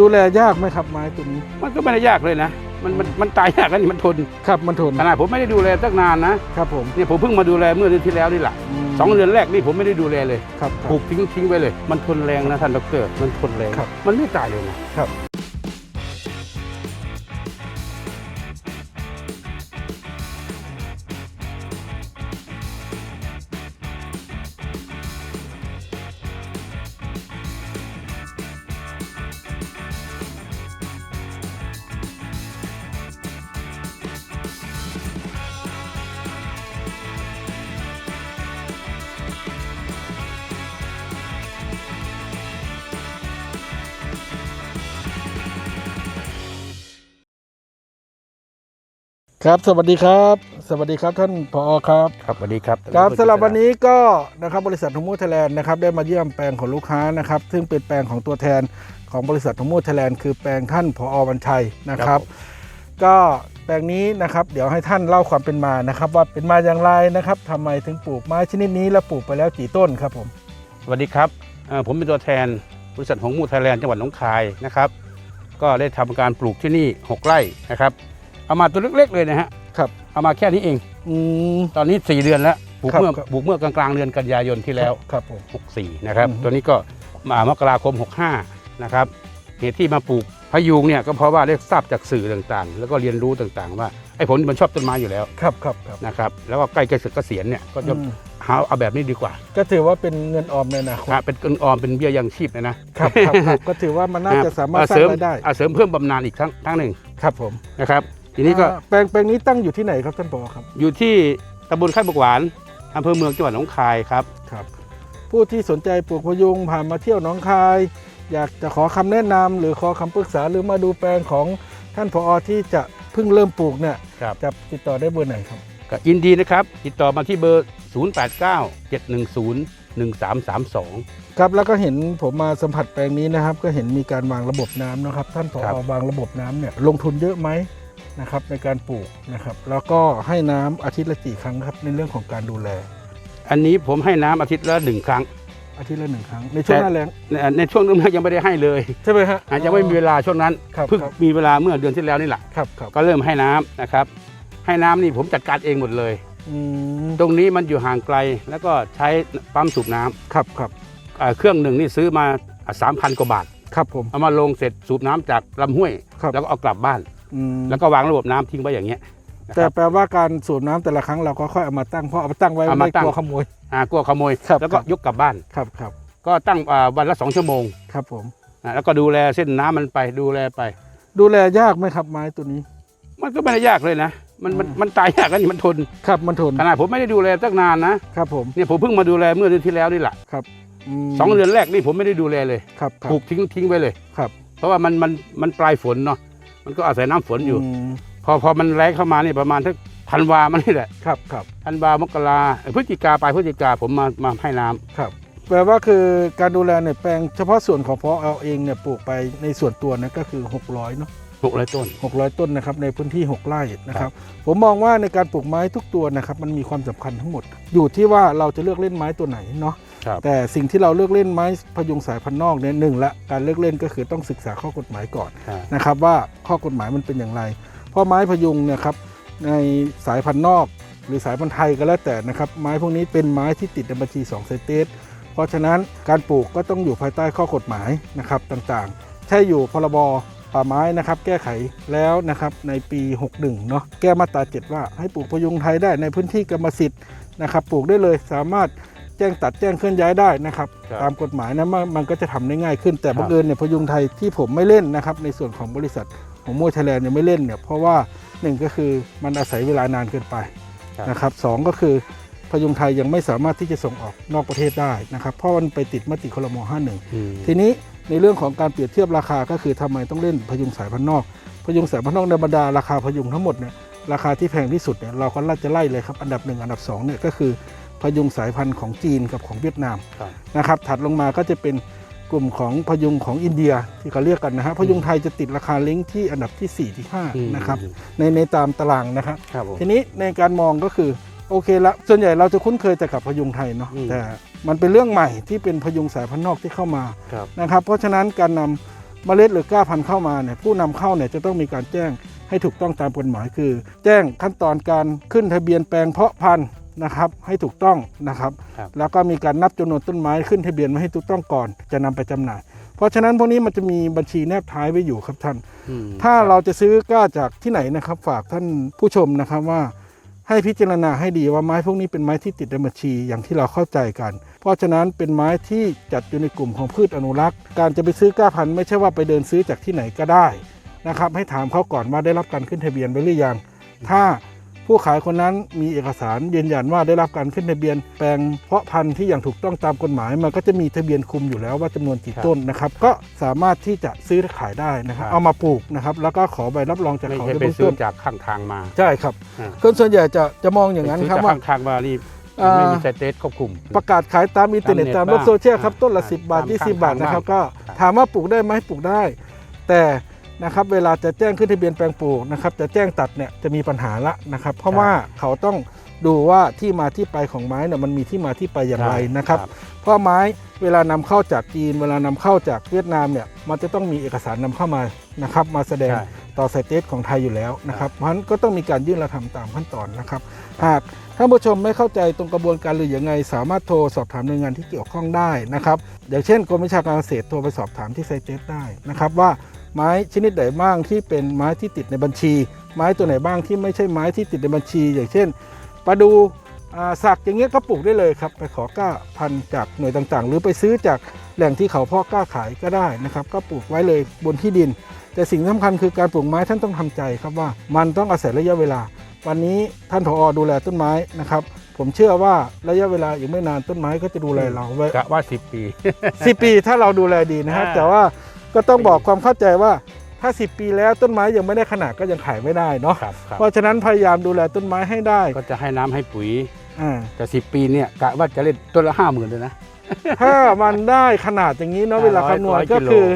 ดูแลยากไหมครับไม้ตัวนี้ มันก็ไม่ได้ยากเลยนะ มันมันมันตายยากกันนี่มันทนครับมันทนขนาดผมไม่ได้ดูแลตั้งนานนะครับผมเนี่ยผมเพิ่งมาดูแลเมื่อเดือนที่แล้วนี่แหละมสองเดือนแรกนี่ผมไม่ได้ดูแลเลยครับคปรัลูบกทิ้งทิ้งไว้เลย มันทนแรงนะท่านดอกเตอรมันทนแรงครับมันไม่ตายเลยนะครับ ครับสวัสดีครับ สวัสดีครับท่านผอครับครับสวัสดีครับครับสำหรับวันนี้ก็นะครับบริษัททมูไทยแลนด์นะครับได้มาเยี่ยมแปลงของลูกค้านะครับซึ่งเป็นแปลงของตัวแทนของบริษัททมูไทยแลนด์คือแปลงท่านผอวันชัยนะครับ ก็แปลงนี้นะครับเดี๋ยวให้ท่านเล่าความเป็นมานะครับ ว่าเป็นมาอย่างไรนะครับทำไมถึงปลูกไม้ชนิดนี้และปลูกไปแล้วกี่ต้นครับผมสวัสดีครับเอ่อผมเป็นตัวแทนบริษัทของมูไทยแลนด์จังหวัดหนองคายนะครับ ก็ได้ทำการปลูกที่นี่ 6 ไร่นะครับ เอามาตัวเล็กๆเลยนะฮะครับเอามาแค่นี้เอง อืม ตอนนี้ 4 เดือนแล้วปลูกครับเมื่อครับปลูกเมื่อกลางๆเดือนกันยายนที่แล้ว ครับผม 64 นะครับ อือฮึ ตัวนี้ก็มามกราคม 65 นะครับเหตุที่มาปลูกพะยูงเนี่ยก็เพราะว่าได้ทราบจากสื่อต่างๆ แล้วก็เรียนรู้ต่างๆ ว่าไอ้ผมนี่มันชอบต้นไม้อยู่แล้วครับครับครับนะครับแล้วก็ใกล้เกษียณเนี่ยก็จะอืมหาเอาแบบนี้ดีกว่าก็ถือว่าเป็นเงินออมในอนาคตนะเป็นเงินออมเป็นเบี้ยยังชีพเลยนะครับครับครับก็ถือว่ามันน่าจะสามารถสร้าเสริงมรายได้ อะเสริมเพิ่มบำนาญอีกครั้งครั้งหนึ่งครับผม นะครับ ทีนี้ก็อ่าแปลงแปลงนี้ตั้งอยู่ที่ไหนครับท่านผอครับอยู่ที่ตำบลค่ายบกหวานอำเภอเมืองจังหวัดหนองคายครับ ครับ ผู้ที่สนใจปลูกพะยุงผ่านมาเที่ยวหนองคาย อยากจะขอคำแนะนำหรือขอคำปรึกษาหรือมาดูแปลงของท่านผอที่จะเพิ่งเริ่มปลูกเนี่ยครับ จะติดต่อได้เบอร์ไหนครับ ก็ยินดีนะครับ ติดต่อมาที่เบอร์ 089 710 1332 ครับแล้วก็เห็นผมมาสัมผัสแปลงนี้นะครับ ก็เห็นมีการวางระบบน้ำนะครับ ท่านผครัอบวางระบบน้ำเนี่ยลงทุนเยอะไหม นะครับในการปลูกนะครับ แล้วก็ให้น้ำอาทิตย์ละกี่ครั้งครับในเรื่องของการดูแล อันนี้ผมให้น้ำอาทิตย์ละหนึ่งครั้ง อาทิตย์ละหนึ่งครั้งในช่วงหน้าแล้งในในช่วงนั้นยังไม่ได้ให้เลยใช่ไหมฮะอาจจะไม่มีเวลาช่วงนั้นครับเพิ่งครับมีเวลาเมื่อเดือนที่แล้วนี่แหละครับครับก็เริ่มให้น้ำนะครับ ให้น้ำนี่ผมจัดการเองหมดเลยอืมตรงนี้มันอยู่ห่างไกลแล้วก็ใช้ปั๊มสูบน้ำครับครับอ่าเครื่องหนึ่งนี่ซื้อมาสามพันกว่าบาทครับผมเอามาลงเสร็จสูบน้ำจากลำห้วยครับแล้วก็เอากลับบ้าน อืมแล้วก็วางระบบน้ำทิ้งไว้อย่างเงี้ยนะคแต่รับ แปลว่าการสูบน้ำแต่ละครั้งเราก็ค่อยเอามาตั้งเพราะเอามาตั้งไว้เอามาไม่ตั้ง กลัวขโมย อ่ากลัวขโมย ครับ แล้วก็ครับยกกลับบ้าน ครับครับก็ตั้งอ่าวันละสองชั่วโมงครับผม อ่าแล้วก็ดูแลเส้นน้ำมันไปดูแลไป ดูแลยากไหมครับไม้ตัวนี้ มันก็ไม่ได้ยากเลยนะ มันมันอืม มันตายยากกันนี่มันทน ครับมันทนขนาดผมไม่ได้ดูแลตั้งนานนะครับผมเนี่ยผมเพิ่งมาดูแลเมื่อเดือนที่แล้วนี่แหละครับมสองเดือนแรกนี่ผมไม่ได้ดูแลเลยครับครับปลูกทิ้งทิ้งไว้เลย ครับ เพราะว่ามันมันมันปลายฝนเนาะ มันก็อาศัยน้ำฝนอยู่มพอพอมันแรงเข้ามานี่ประมาณทักธันวามันนี่แหละครับครับธันวามกราเอ้ยพฤศจิกาปลายพฤศจิกาผมมามาให้น้ำครับ แปลว่าคือการดูแลเนี่ยแปลงเฉพาะส่วนของพอเอาเองเนี่ยปลูกไปในส่วนตัวเนะก็คือ 600เนาะหกร้อยต้น 600 ต้นนะครับในพื้นที่ 6ไร่นะครับ ผมมองว่าในการปลูกไม้ทุกตัวนะครับมันมีความสำคัญทั้งหมด อยู่ที่ว่าเราจะเลือกเล่นไม้ตัวไหนเนาะ ครับแต่สิ่งที่เราเลือกเล่นไม้พยุงสายพันธุ์นอกเนี่ยหนึ่งละการเลือกเล่นก็คือต้องศึกษาข้อกฎหมายก่อนอ่านะครับว่าข้อกฎหมายมันเป็นอย่างไร เพราะไม้พยุงเนี่ยครับในสายพันธุ์นอก หรือสายพันธุ์ไทยก็แล้วแต่นะครับไม้พวกนี้เป็นไม้ที่ติดในบัญชี2ไซเตสเพราะฉะนั้นการปลูกก็ต้องอยู่ภายใต้ข้อกฎหมายนะครับต่างๆ ใช่อยู่พรบป่าไม้นะครับแก้ไขแล้วนะครับในปี 61เนาะแก้มาตรา 7 ว่าให้ปลูกพยุงไทยได้ในพื้นที่กรรมสิทธิ์นะครับปลูกได้เลยสามารถ แจ้งตัดแจ้งเคลื่อนย้ายได้นะครับ ครับตามกฎหมายนะมันมันก็จะทำได้ง่ายขึ้น แต่ครับ บังเอิญเนี่ยพยุงไทยที่ผมไม่เล่นนะครับ ในส่วนของบริษัทของมวยไทยแลนด์เนี่ยไม่เล่นเนี่ยเพราะว่าหนึ่งก็คือมันอาศัยเวลานานเกินไปครับนะครับสองก็คือพยุงไทยยังไม่สามารถที่จะส่งออกนอกประเทศได้นะครับ เพราะมันไปติดมติคลม51 อืม ทีนี้ในเรื่องของการเปรียบเทียบราคาก็คือทำไมต้องเล่นพยุงสายพันธุ์นอก พยุงสายพันธุ์นอกในบรรดาราคาพยุงทั้งหมดเนี่ยราคาที่แพงที่สุดเนี่ยเราก็ไล่จะไล่เลยครับอันดับหนึ่งอันดับสองเนี่ยก็คือ พยุงสายพันธุ์ของจีนกับของเวียดนามครับ นะครับถัดลงมาก็จะเป็นกลุ่มของพยุงของอินเดียที่เขาเรียกกันนะฮะพยุงไทยจะติดราคาลิงก์ที่อันดับที่ 4 ที่อืม5นะครับในในตามตารางนะครับ ครับผม ทีนี้ในการมองก็คือโอเคละส่วนใหญ่เราจะคุ้นเคยแต่กับพยุงไทยเนาะอืม แต่มันเป็นเรื่องใหม่ที่เป็นพยุงสายพันธุ์นอกที่เข้ามาครับ นะครับเพราะฉะนั้นการนำเมล็ดหรือกล้าพันธุ์เข้ามาเนี่ยผู้นำเข้าเนี่ยจะต้องมีการแจ้งให้ถูกต้องตามกฎหมายคือ แจ้งขั้นตอนการขึ้นทะเบียนแปลงเพาะพันธุ์ นะครับให้ถูกต้องนะครับ ครับแล้วก็มีการนับจำนวนต้นไม้ขึ้นทะเบียนมาให้ถูกต้องก่อนจะนำไปจำหน่าย เพราะฉะนั้นพวกนี้มันจะมีบัญชีแนบท้ายไว้อยู่ครับท่าน อืมถ้าเราจะซื้อกล้าจากที่ไหนนะครับ ฝากท่านผู้ชมนะครับว่า ให้พิจารณาให้ดีว่าไม้พวกนี้เป็นไม้ที่ติดในบัญชีอย่างที่เราเข้าใจกัน เพราะฉะนั้นเป็นไม้ที่จัดอยู่ในกลุ่มของพืชอนุรักษ์ การจะไปซื้อกล้าพันธุ์ไม่ใช่ว่าไปเดินซื้อจากที่ไหนก็ได้นะครับ ให้ถามเขาก่อนว่าได้รับการขึ้นทะเบียนไว้หรือยัง ถ้า ผู้ขายคนนั้นมีเอกสารยืนยันว่าได้รับการขึ้นทะเบียนแปลงเพาะพันธุ์ที่อย่างถูกต้องตามกฎหมาย มันก็จะมีทะเบียนคุมอยู่แล้วว่าจำนวนกี่ต้นนะครับ ก็สามารถที่จะซื้อขายได้นะครับเอามาปลูกนะครับแล้วก็ขอใบรับรองจากไม่เขาใช่ในไปเบื้องซื้อต้นจากข้างทางมาใช่ครับอ่าคนส่วนใหญ่จะจะมองอย่างนั้นไปซื้ครับจากว่าข้างทางมานี่อ่าไม่มีสเตทควบคุม ประกาศขายตามอินเทอร์เน็ตตาตามมเน็ตโลกโซเชียลครับบ้างต้นละอ่า10 บาทตาม20 บาทข้างทางนะครับบ้างก็ครับถามว่าปลูกได้ไหมปลูกได้ แต่ นะครับเวลาจะแจ้งขึ้นทะเบียนแปลงปลูกนะครับจะแจ้งตัดเนี่ยจะมีปัญหาละนะครับ เพราะว่าเขาต้องดูว่าที่มาที่ไปของไม้เนี่ยมันมีที่มาที่ไปอย่างไรนะครับ เพราะไม้เวลานำเข้าจากจีน เวลานำเข้าจากเวียดนามเนี่ยมันจะต้องมีเอกสารนำเข้ามานะครับ มาแสดงใช่ต่อสายเตสของไทยอยู่แล้วนะครับเพราะฉะนั้นก็ต้องมีการยื่นและทำตามขั้นตอนนะครับหากท่านผู้ชมไม่เข้าใจตรงกระบวนการหรือยังไง สามารถโทรสอบถามหน่วยงานที่เกี่ยวข้องได้นะครับอย่างเช่นกรมวิชาการเกษตรโทรไปสอบถามที่ไซเตสได้นะครับว่า ไม้ชนิดไหนบ้างที่เป็นไม้ที่ติดในบัญชี ไม้ตัวไหนบ้างที่ไม่ใช่ไม้ที่ติดในบัญชี อย่างเช่นประดูอ่าสักอย่างเงี้ยก็ปลูกได้เลยครับไปขอกล้าพันธุ์จากหน่วยต่างๆ หรือไปซื้อจากแหล่งที่เขาเพาะกล้าขายก็ได้นะครับ ก็ปลูกไว้เลยบนที่ดิน แต่สิ่งสำคัญคือการปลูกไม้ท่านต้องทำใจครับว่ามันต้องอาศัยระยะเวลา วันนี้ท่านผอดูแลต้นไม้นะครับผมเชื่อว่าระยะเวลาอีกไม่นานต้นไม้ก็จะดูแลเราไว้กะว่าสิบปีสิปีถ้าเราดูแลดีนะครับอ่าแต่ว่า ก็ต้องบอกความเข้าใจว่าถ้า 10 ปีแล้วต้นไม้ยังไม่ได้ขนาดก็ยังขายไม่ได้เนาะครับครับเพราะฉะนั้นพยายามดูแลต้นไม้ให้ได้ก็จะให้น้ำให้ปุ๋ย อ่าแต่สิบปีเนี่ยกะว่าจะเล่นต้นละห้าหมื่นเลยนะ ถ้ามันได้ขนาดอย่างนี้เนาะอ่าเวลาคำนวณร้อยก็กิโลคือ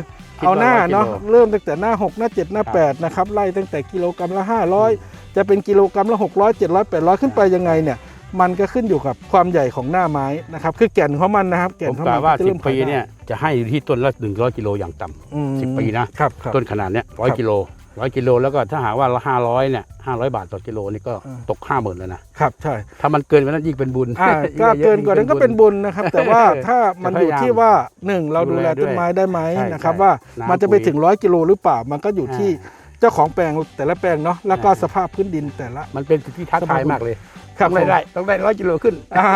คิดว่าเอาหน้าร้อยกิโลเนาะเริ่มตั้งแต่หน้า 6 หน้า 7 หน้าครับ8นะครับ ไล่ตั้งแต่กิโลกรัมละ 500 จะเป็นกิโลกรัมละ 600 700 800 ขึ้นไปยังไงเนี่ย มันก็ขึ้นอยู่กับความใหญ่ของหน้าไม้นะครับคือแก่นของมันนะครับแก่ผนมของกะมันว่าจะสิเริ่บมปีขายได้เนี่ยจะให้อยู่ที่ต้นละหนึ่งร้อยกิโลอย่างต่ำ อืมสิบปีนะ ครับครับ ต้นขนาดเนี้ยร้อยครับกิโลร้อยกิโลแล้วก็ถ้าหากว่าละห้าร้อยเนี่ยห้าร้อยบาทต่อกิโลนี่ก็อ่า ตกห้าหมื่นแล้วนะครับใช่ถ้ามันเกินไปนั้นยิ่งเป็นบุญอ่าก็เกินกว่านั้นก็เป็นบุญนะครับ แต่ว่าถ้ามันอยู่ที่ว่าหนึ่งเราดูแลต้นไม้ได้ไหมใช่นะครับ ใช่ว่าน้ำมันจะไปปุ๋ยถึงร้อยกิโลหรือเปล่ามันก็อยู่ที่อ่เจ้าของแปลงแต่ละแปลงเนาะแล้วก็อ่า สภาพพื้นดินแต่ละ มันเป็นสิ่งที่ท้าทายมากเลยครับ ต้องได้ได้ต้องได้ร้อยกิโลขึ้นอ่า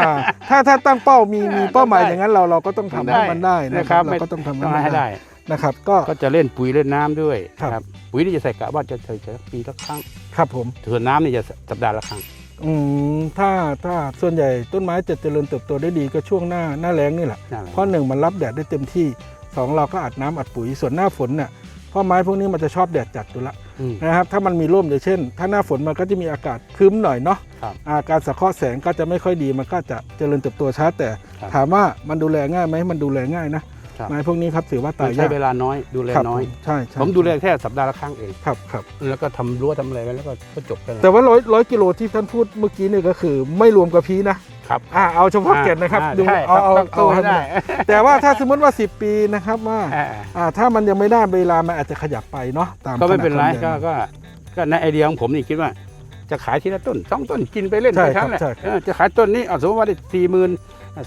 ถ้าถ้าตั้งเป้ามีมีอ่าเป้าหมายต้องได้อย่างนั้นเราเราก็ต้องทำให้มันได้นะครับไม่เราก็ต้องทำให้ต้องมันให้ได้ได้นะครับ ก็ก็จะเล่นปุ๋ยเล่นน้ำด้วยครับปุ๋ยนี่จะใส่กะว่าจะใส่จะปีละครั้งครับผมส่วนน้ำนี่จะสัปดาห์ละครั้งอืมถ้าถ้าส่วนใหญ่ต้นไม้จะเจริญเติบโตได้ดีก็ช่วงหน้าหน้าแล้งนี่แหละนั่นแหละเพราะหนึ่งมันรับแดดได้เต็มที่สองเราก็อัดน้ำอัดปุ๋ยส่วนหน้าฝนเนี่ยเพราะไม้พวกนี้มันจะชอบแดดจัดอยู่ละอืม นะครับถ้ามันมีร่มอย่างเช่น ถ้าหน้าฝนมันก็จะมีอากาศครึ้มหน่อยเนาะครับอาการสังเคราะห์แสงก็จะไม่ค่อยดีมันก็จะเจริญเติบโตช้าแต่ครับถามว่ามันดูแลง่ายไหมมันดูแลง่ายนะครับไม้พวกนี้ครับถือว่ามัตายนใช้ยากเวลาน้อยดูแลครับน้อยผมใช่ใช่ผมดูแลแค่สัปดาห์ละครั้งเองครับครับแล้วก็ทำรั้วทำอะไรไว้แล้วก็ก็จบไปแต่ว่าร้อยร้อยกิโลที่ท่านพูดเมื่อกี้เนี่ยก็คือไม่รวมกับพีนะ ครับ อ่าเอาเฉพาะเกล็ดนะครับอ่าดูใช่เอาเอาต้องโตเอาให้ให้ได้ แต่ว่าถ้าสมมติว่า 10 ปีนะครับว่าอ่าอ่าถ้ามันยังไม่ได้เวลามันอาจจะขยับไปเนาะตามก็ไม่เป็นไรขนาดความก็ใหญ่ก็ก็ในไอเดียของผมนี่คิดว่า จะขายทีละต้นสองต้นกินไปเล่นใช่ไปครับทั้งแหละใช่ครับ เออจะขายต้นนี้เอาสมมติว่าได้สี่หมื่น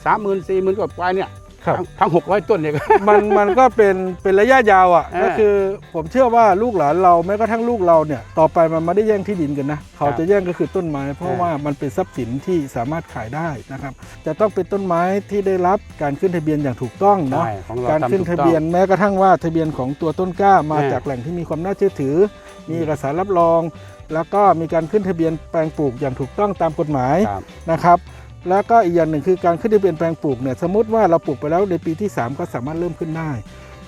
สามหมื่นสี่หมื่นกว่าปลายเนี่ย ครับ ทั้งทั้งหกร้อยต้นเนี่ยก็มันมันก็เป็นเป็นระยะยาวอะอ่าก็คือผมเชื่อว่าลูกหลานเราแม้กระทั่งลูกเราเนี่ย ต่อไปมันไม่ได้แย่งที่ดินกันนะ เขาครับจะแย่งก็คือต้นไม้ เพราะอ่าว่ามันเป็นทรัพย์สินที่สามารถขายได้นะครับ จะต้องเป็นต้นไม้ที่ได้รับการขึ้นทะเบียนอย่างถูกต้องเนาะ ใช่ของเราการทำขึ้นถูกทะต้อง เบียนแม้กระทั่งว่าทะเบียนของตัวต้นกล้ามาอ่าจากแหล่งที่มีความน่าเชื่อถือ มีเอกสารรับรอง แล้วก็มีการขึ้นทะเบียนแปลงปลูกอย่างถูกต้องตามกฎหมายครับ นะครับ แล้วก็อีกอย่างหนึ่งคือการขึ้นทะเบียนแปลงปลูกเนี่ยสมมติว่าเราปลูกไปแล้วในปีที่ 3 ก็สามารถเริ่มขึ้นได้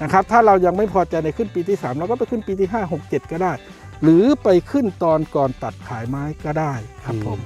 นะครับถ้าเรายังไม่พอใจในขึ้นปีที่ 3 เราก็ไปขึ้นปีที่ 5 6 7 ก็ได้ หรือไปขึ้นตอนก่อนตัดขายไม้ก็ได้ครับผม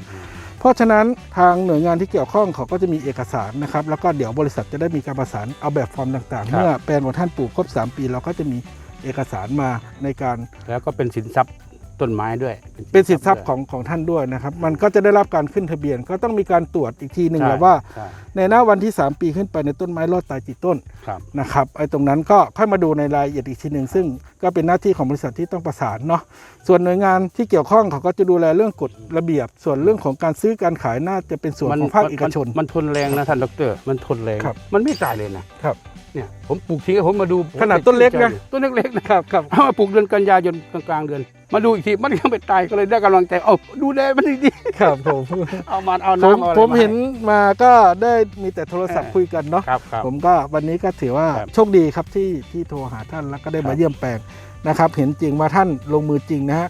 เพราะฉะนั้นทางหน่วยงานที่เกี่ยวข้องเขาก็จะมีเอกสารนะครับแล้วก็เดี๋ยวบริษัทจะได้มีการประสานเอาแบบฟอร์มต่างๆครับเมื่อแปลงของท่านปลูกครบ 3 ปี เราก็จะมีเอกสารมาในการแล้วก็เป็นสินทรัพย์ ต้นไม้ด้วยเป็นสิทธิทรัพย์ของของท่านด้วยนะครับ มันก็จะได้รับการขึ้นทะเบียน ก็ต้องมีการตรวจอีกทีหนึ่งใช่แหละว่าใช่ในหน้าวันที่ 3 ปีขึ้นไปในต้นไม้รอดตายกี่ต้นครับนะครับไอ้ตรงนั้นก็ค่อยมาดูในรายละเอียดอีกทีหนึ่งซึ่งก็เป็นหน้าที่ของบริษัทที่ต้องประสานเนาะส่วนหน่วยงานที่เกี่ยวข้องเขาก็จะดูแลเรื่องกฎระเบียบ ส่วนเรื่องของการซื้อการขายน่าจะเป็นส่วนของภาคเอกชน มันทนแรงนะท่านดอกเตอรมันทนแรงครับมันไม่ตายเลยนะครับ เนี่ยผมปลูกทิ้งให้ผมมาดูขนาดต้นเล็กนะต้นเล็กๆนะครับครับเอามาปลูกเดือนกันยายนกลางๆเดือน มาดูอีกทีมันยังไม่ตายก็เลยได้กำลังใจเอาดูแลมันดีครับผมๆเอามันเอาผมน้ำเอาอะไรผมาเห็นมาก็ได้มีแต่โทรศัพท์เออคุยกันเนาะครับครับผมก็วันนี้ก็ถือว่าครับโชคดีครับที่ที่โทรหาท่านแล้วก็ได้ครัมาบเยี่ยมแปลงนะครับ เห็นจริงว่าท่านลงมือจริงนะฮะ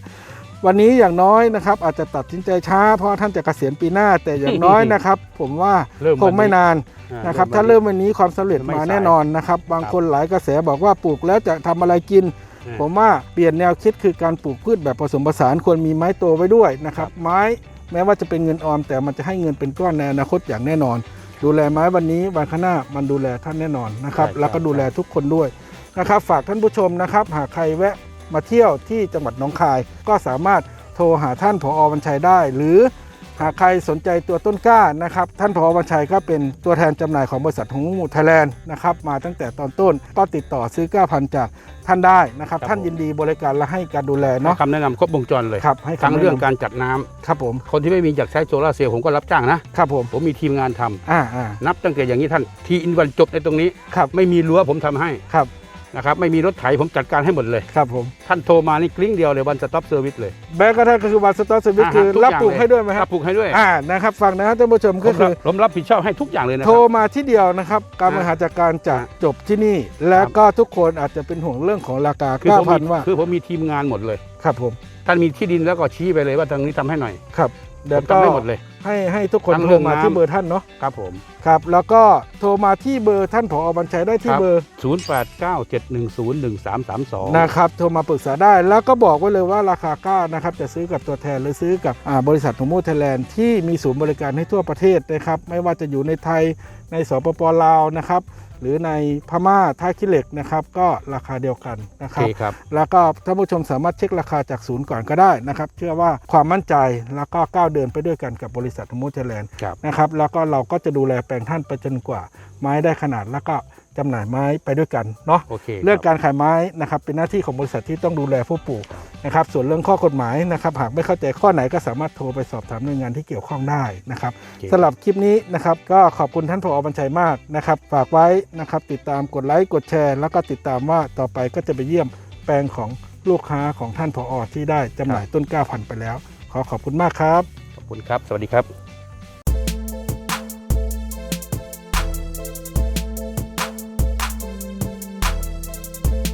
วันนี้อย่างน้อยนะครับ อาจจะตัดสินใจช้าเพราะท่านจะเกษียณปีหน้าแต่อย่างน้อยนะครับ ผมว่าเริ่มคงไม่นานอ่นะครับวัถ้าเริ่มวันนี้ความสำเร็จไม่มาสายแน่นอนนะครับ บางคนหลายกระแสบอกว่าปลูกแล้วจะทำอะไรกิน อืม ผมว่าเปลี่ยนแนวคิดคือการปลูกพืชแบบผสมผสานควรมีไม้โตไว้ด้วยนะครับ ไม้แม้ว่าจะเป็นเงินออม แต่มันจะให้เงินเป็นก้อนในอนาคตอย่างแน่นอน ดูแลไม้วันนี้วันข้างหน้ามันดูแลท่านแน่นอนนะครับ ใช่แล้วก็ใช่ดูแลทุกคนด้วยนะครับ ฝากท่านผู้ชมนะครับ หากใครแวะ มาเที่ยวที่จังหวัดหนองคาย ก็สามารถโทรหาท่านผอวันชัยได้ หรือหากใครสนใจตัวต้นกล้านะครับ ท่านผอวันชัยก็เป็นตัวแทนจำหน่ายของบริษัทหงมูไทยแลนด์นะครับมาตั้งแต่ตอนต้นก็ติดต่อซื้อกล้าพันธุ์จากท่านได้นะครับครับท่านผมยินดีบริการและให้การดูแลเนาะคำแนะนำครบวงจรเลยครับให้คำทั้งเรื่องแนะนการจัดน้ำครับผม คนที่ไม่มีอยากใช้โซลาร์เซลล์ผมก็รับจ้างนะครับผมผมมีทีมงานทำอ่าอ่านับตั้งแต่อย่างนี้ท่านทีอินวันจบในตรงนี้ครับไม่มีรั้วผมทำให้ครับ นะครับไม่มีรถไถผมจัดการให้หมดเลย ครับผม ท่านโทรมานี่กลิ้งเดียวเลยวันสต็อปเซอร์วิสเลยแบงก์ก็ท่านก็คือวันสต็อปเซอร์วิสอ่าฮะคือทุกรับอย่างปลูกเลยให้ด้วยไหมครัรับบปลูกให้ด้วยอ่านะครับฟังนะครับท่านผู้ชมผก็มคืรับอ ผมรับผิดชอบให้ทุกอย่างเลยนะคโทรรับ มาที่เดียวนะครับ การบริหารจัดการจะอ่าจบที่นี่ และก็ทุกคนอาจจะเป็นห่วงเรื่องของราคาคือผมมี9,000ว่าคือผมมีทีมงานหมดเลย ครับผมท่านมีที่ดินแล้วก็ชี้ไปเลยว่าทางนี้ทำให้หน่อย ครับ เดี๋ยวผมก็ทำให้หมดเลย ให้ให้ทุกคนทั้งโทเรื่รองมาน้ำ ที่เบอร์ท่านเนาะครับผม ครับ แล้วก็โทรมาที่เบอร์ท่านผอบัญชัยได้ที่ครับ เบอร์0897101332 นะครับโทรมาปรึกษาได้แล้วก็บอกไว้เลยว่าราคาก้านะครับจะซื้อกับตัวแทนหรือซื้อกับอ่าบริษัทโทโมไทยแลนด์ที่มีศูนย์บริการให้ทั่วประเทศนะครับไม่ว่าจะอยู่ในไทยในสปปลาวนะครับ หรือในพม่าท่าขี้เหล็กนะครับ ก็ราคาเดียวกันนะโอครัเคบครับ แล้วก็ท่านผู้ชมสามารถเช็คราคาจากศูนย์ก่อนก็ได้นะครับ เชื่อว่าความมั่นใจแล้วก็ก้าวเดินไปด้วยกันกับบริษัทโมเทแลนด์ครับ นะครับ แล้วก็เราก็จะดูแลแปลงท่านไปจนกว่าไม้ได้ขนาดแล้วก็ จำหน่ายไม้ไปด้วยกันเนาะโอเคเรื่องคบการขายไม้นะครับเป็นหน้าที่ของบริษัทที่ต้องดูแลผู้ปลูกนะครับส่วนเรื่องข้อกฎหมายนะครับหากไม่เข้าใจข้อไหนก็สามารถโทรไปสอบถามหน่วยงานที่เกี่ยวข้องได้นะครับโอเคสำหรับคลิปนี้นะครับก็ขอบคุณท่านผอบัญชัยมากนะครับฝากไว้นะครับติดตามกดไลค์กดแชร์ แล้วก็ติดตามว่าต่อไปก็จะไปเยี่ยมแปลงของลูกค้าของท่านผอที่ได้จำหน่ายต้นกล้าพันธุ์ไปแล้ว ขอขอบคุณมากครับ ขอบคุณครับ สวัสดีครับ